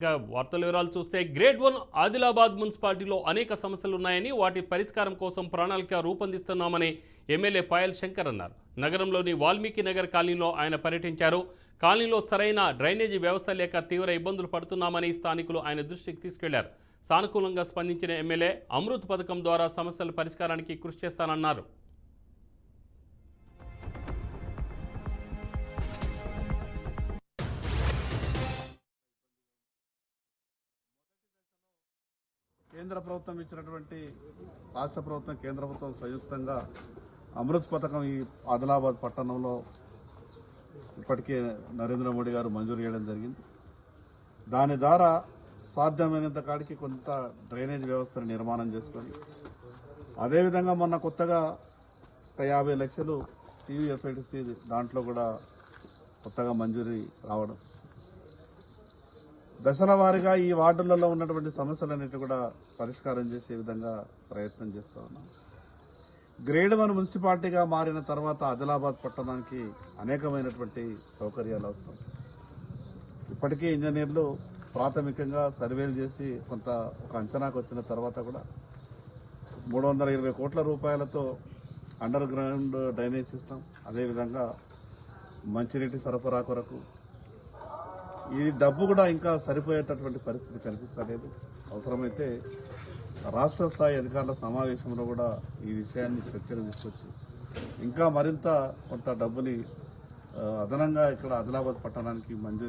వార్తల వివరాలు చూస్తే గ్రేడ్ వన్ ఆదిలాబాద్ మున్సిపాలిటీలో అనేక సమస్యలు ఉన్నాయని వాటి పరిష్కారం కోసం ప్రణాళిక రూపొందిస్తున్నామని ఎమ్మెల్యే పాయల్ శంకర్ అన్నారు. నగరంలోని వాల్మీకి నగర్ కాలనీలో ఆయన పర్యటించారు. కాలనీలో సరైన డ్రైనేజీ వ్యవస్థ లేక తీవ్ర ఇబ్బందులు పడుతున్నామని స్థానికులు ఆయన దృష్టికి తీసుకెళ్ళారు. సానుకూలంగా స్పందించిన ఎమ్మెల్యే అమృత్ పథకం ద్వారా సమస్యల పరిష్కారానికి కృషి చేస్తానన్నారు. కేంద్ర ప్రభుత్వం ఇచ్చినటువంటి రాష్ట్ర ప్రభుత్వం కేంద్ర ప్రభుత్వం సంయుక్తంగా అమృత్ పథకం ఈ ఆదిలాబాద్ పట్టణంలో ఇప్పటికే నరేంద్ర మోడీ గారు మంజూరు చేయడం జరిగింది. దాని ద్వారా సాధ్యమైనంత కాడికి కొంత డ్రైనేజ్ వ్యవస్థను నిర్మాణం చేసుకొని అదేవిధంగా మొన్న కొత్తగా ఒక యాభై లక్షలు టీవీఎఫ్ఐటిసి దాంట్లో కూడా కొత్తగా మంజూరీ రావడం దశల వారీగా ఈ వార్డులలో ఉన్నటువంటి సమస్యలన్నిటి కూడా పరిష్కారం చేసే విధంగా ప్రయత్నం చేస్తూ ఉన్నాం. గ్రేడ్ వన్ మున్సిపాలిటీగా మారిన తర్వాత ఆదిలాబాద్ పట్టణానికి అనేకమైనటువంటి సౌకర్యాలు అవసరం. ఇప్పటికే ఇంజనీర్లు ప్రాథమికంగా సర్వేలు చేసి కొంత ఒక అంచనాకు వచ్చిన తర్వాత కూడా మూడు వందల ఇరవై కోట్ల రూపాయలతో అండర్ గ్రౌండ్ డ్రైనేజ్ సిస్టమ్ అదేవిధంగా మంచినీటి సరఫరా కొరకు ఈ డబ్బు కూడా ఇంకా సరిపోయేటటువంటి పరిస్థితి కనిపిస్తలేదు అవసరమైతే రాష్ట్ర స్థాయి అధికారుల సమావేశంలో కూడా ఈ విషయాన్ని చర్చకు తీసుకొచ్చి ఇంకా మరింత కొంత డబ్బుని అదనంగా ఇక్కడ ఆదిలాబాద్ పట్టణానికి మంజూరు